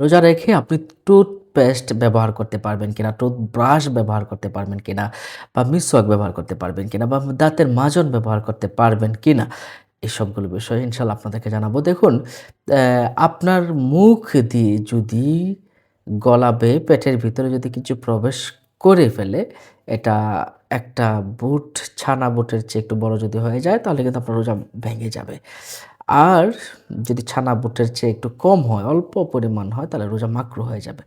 রোজা রেখে আপনি টুথপেস্ট ব্যবহার করতে পারবেন কিনা টুথব্রাশ ব্যবহার করতে পারবেন কিনা, বা মিসওয়াক ব্যবহার করতে পারবেন কিনা, বা দাঁতের মাজন ব্যবহার করতে পারবেন কিনা, এই সবগুলো বিষয় ইনশাল্লাহ আপনাদেরকে জানাব। দেখুন আপনার মুখ দিয়ে যদি গলা বেয়ে পেটের ভিতরে যদি কিছু প্রবেশ করে ফেলে, এটা একটা বুট, ছানা বুটের চেয়ে একটু বড় যদি হয়ে যায়, তাহলে কিন্তু আপনার রোজা ভেঙে যাবে। আর যদি ছানা বুটের চেয়ে একটু কম হয়, অল্প পরিমাণ হয়, তাহলে রোজা মাকরু হয়ে যাবে।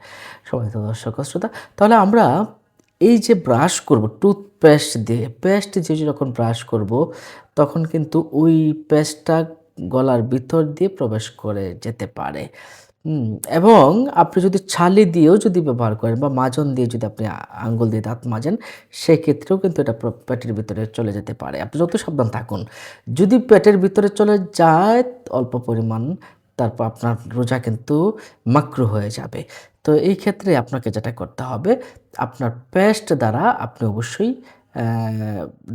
সবাই তো দর্শক, শ্রোতা, তাহলে আমরা এই যে ব্রাশ করব টুথপেস্ট দিয়ে পেস্ট দিয়ে যখন ব্রাশ করব, তখন কিন্তু ওই পেস্টটা গলার ভিতর দিয়ে প্রবেশ করে যেতে পারে। হুম, এবং আপনি যদি ছালি দিয়েও যদি ব্যবহার করেন বা মাজন দিয়ে যদি আপনি আঙ্গুল দিয়ে দাঁত মাজেন সেক্ষেত্রেও কিন্তু এটা পেটের ভিতরে চলে যেতে পারে। আপনি যত সাবধান থাকুন। যদি পেটের ভিতরে চলে যায় অল্প পরিমাণ তারপর আপনার রোজা কিন্তু মাকরু হয়ে যাবে। তো এই ক্ষেত্রে আপনাকে যেটা করতে হবে আপনার পেস্ট দ্বারা আপনি অবশ্যই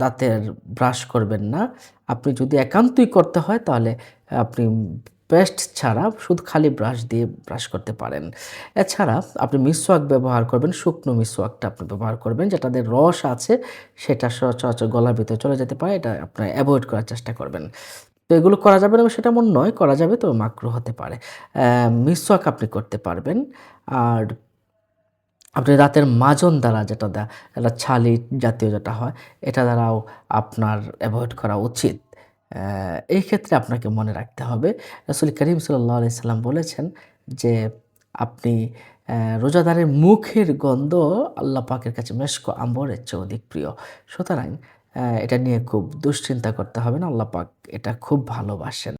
দাঁতের ব্রাশ করবেন না। আপনি যদি একান্তই করতে হয় তাহলে আপনি পেস্ট ছাড়া শুধু খালি ব্রাশ দিয়ে ব্রাশ করতে পারেন। এছাড়া আপনি মিসওয়াক ব্যবহার করবেন, শুকনো মিসওয়াকটা আপনি ব্যবহার করবেন যেটাতে রস আছে সেটা সচরাচর গলার ভিতরে চলে যেতে পারে, এটা আপনি অ্যাভয়েড করার চেষ্টা করবেন। তো এগুলো করা যাবে না, সেটা এমন নয়, করা যাবে তবে মাকরু হতে পারে। মিসওয়াক আপনি করতে পারবেন, আর আপনি রাতের মাজন দ্বারা যেটা দেয় ছালি জাতীয় যেটা হয়, এটা দ্বারাও আপনার অ্যাভয়েড করা উচিত। এই ক্ষেত্রে আপনাকে মনে রাখতে হবে, রসুল করিম সাল্লাহ সাল্লাম বলেছেন যে আপনি রোজাদারের মুখের গন্ধ আল্লাহ পাকের কাছে মেশক আম্বরের চেয়ে অধিক প্রিয়। সুতরাং এটা নিয়ে খুব দুশ্চিন্তা করতে হবে না, আল্লাহ পাক এটা খুব ভালোবাসেন।